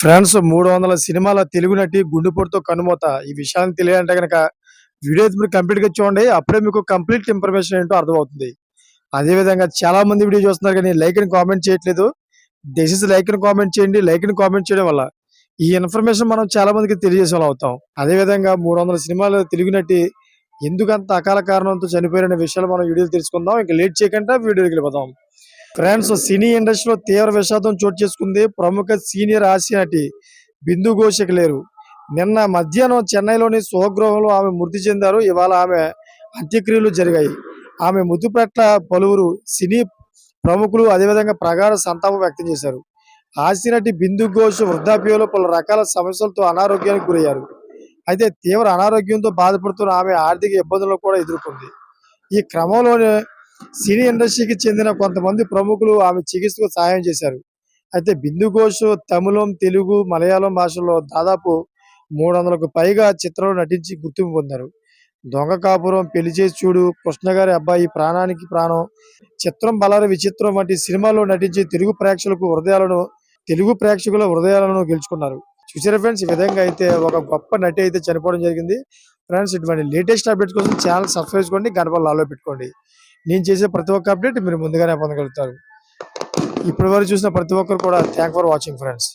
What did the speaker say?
Friends మూడు వందల సినిమాల తెలుగు నటి గుండెపోటుతో కనుమోత. ఈ విషయాన్ని తెలియాలంటే కనుక వీడియోస్ మీరు కంప్లీట్గా చూడండి అప్పుడే మీకు కంప్లీట్ ఇన్ఫర్మేషన్ ఏంటో అర్థమవుతుంది. అదే విధంగా చాలా మంది వీడియో చూస్తున్నారు కానీ లైక్ అని కామెంట్ చేయట్లేదు. దయచేసి లైక్ అని కామెంట్ చేయండి లైక్ అని కామెంట్ చేయడం వల్ల ఈ ఇన్ఫర్మేషన్ మనం చాలా మందికి తెలియజేసే వాళ్ళు అవుతాం. అదే విధంగా మూడు వందల సినిమాలు తెలుగు నటి ఎందుకంత అకాల కారణంతో చనిపోయిన విషయాలు మనం వీడియోలు తెలుసుకుందాం. ఇంకా లేట్ చేయకుండా వీడియోకి వెళ్ళిపోదాం. ఫ్రెండ్స్ సినీ ఇండస్ట్రీలో తీవ్ర విషాదం చోటు చేసుకుంది ప్రముఖ సీనియర్ హాస్య నటి బిందు ఘోషకు లేరు. నిన్న మధ్యాహ్నం చెన్నైలోని స్వగృహంలో ఆమె మృతి చెందారు. ఇవాళ ఆమె అంత్యక్రియలు జరిగాయి. ఆమె మృతి పట్ల పలువురు సినీ ప్రముఖులు అదేవిధంగా ప్రగాఢ సంతాపం వ్యక్తం చేశారు. హాస్య నటి బిందు ఘోష్ వృద్ధాప్యంలో పలు రకాల సమస్యలతో అనారోగ్యానికి గురయ్యారు. అయితే తీవ్ర అనారోగ్యంతో బాధపడుతున్న ఆమె ఆర్థిక ఇబ్బందులను కూడా ఎదుర్కొంది. ఈ క్రమంలోనే సినీ ఇండస్ట్రీకి చెందిన కొంతమంది ప్రముఖులు ఆమె చికిత్సకు సహాయం చేశారు. అయితే బిందు ఘోష్ తమిళం తెలుగు మలయాళం భాషల్లో దాదాపు మూడు వందలకు పైగా చిత్రాలు నటించి గుర్తింపు పొందారు. దొంగ కాపురం పెళ్ళి చేసి చూడు కృష్ణ గారి అబ్బాయి ప్రాణానికి ప్రాణం చిత్రం బలారి విచిత్రం వంటి సినిమాల్లో నటించి తెలుగు ప్రేక్షకులకు హృదయాలను తెలుగు ప్రేక్షకుల హృదయాలను గెలుచుకున్నారు. చూసారా ఫ్రెండ్స్ ఈ విధంగా అయితే ఒక గొప్ప నటి అయితే చనిపోవడం జరిగింది. ఫ్రెండ్స్ ఇటువంటి లేటెస్ట్ అప్డేట్స్ కోసం ఛానల్ సబ్స్క్రైబ్ చేసుకోండి గడప లాలో పెట్టుకోండి. నేను చేసే ప్రతి ఒక్క అప్డేట్ మీరు ముందుగానే పొందగలుగుతారు. ఇప్పటి వరకు చూసిన ప్రతి ఒక్కరు కూడా థ్యాంక్ ఫర్ వాచింగ్ ఫ్రెండ్స్